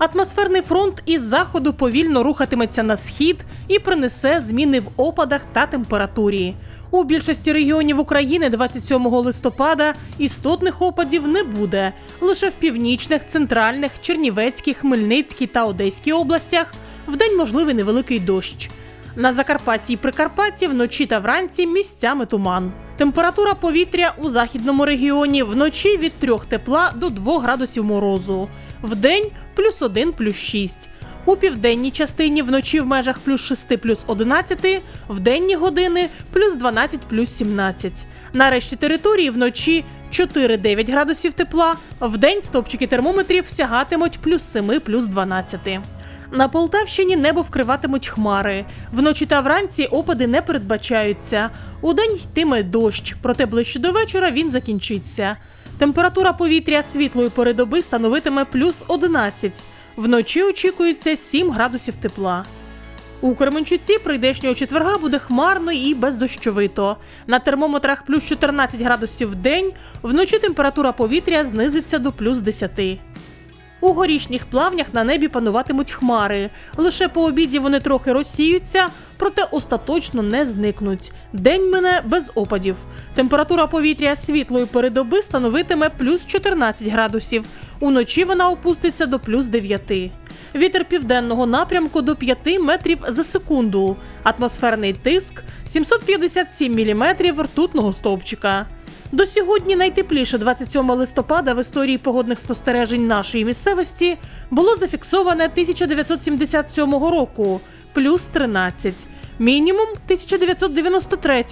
Атмосферний фронт із заходу повільно рухатиметься на схід і принесе зміни в опадах та температурі. У більшості регіонів України 27 листопада істотних опадів не буде. Лише в північних, центральних, Чернівецькій, Хмельницькій та Одеській областях вдень можливий невеликий дощ. На Закарпатті і Прикарпатті вночі та вранці місцями туман. Температура повітря у західному регіоні вночі від 3 тепла до 2 градусів морозу. Вдень плюс 1, плюс 6. У південній частині вночі в межах плюс 6, плюс 11, в денні години плюс 12, плюс 17. На решті території вночі 4-9 градусів тепла, вдень стопчики термометрів сягатимуть плюс 7, плюс 12. На Полтавщині небо вкриватимуть хмари. Вночі та вранці опади не передбачаються. Удень йтиме дощ, проте ближче до вечора він закінчиться. Температура повітря світлої пори доби становитиме плюс 11. Вночі очікується 7 градусів тепла. У Кременчуці прийдешнього четверга буде хмарно і бездощовито. На термометрах плюс 14 градусів в день, вночі температура повітря знизиться до плюс 10. У горішніх плавнях на небі пануватимуть хмари. Лише по обіді вони трохи розсіються, проте остаточно не зникнуть. День мине без опадів. Температура повітря світлої передоби становитиме плюс 14 градусів. Уночі вона опуститься до плюс 9. Вітер південного напрямку до 5 метрів за секунду. Атмосферний тиск 757 міліметрів ртутного стовпчика. До сьогодні найтепліше 27 листопада в історії погодних спостережень нашої місцевості було зафіксоване 1977 року плюс 13, мінімум 1993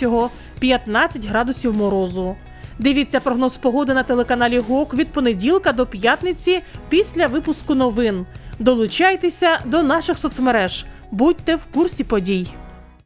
15 градусів морозу. Дивіться прогноз погоди на телеканалі ГОК від понеділка до п'ятниці після випуску новин. Долучайтеся до наших соцмереж, будьте в курсі подій.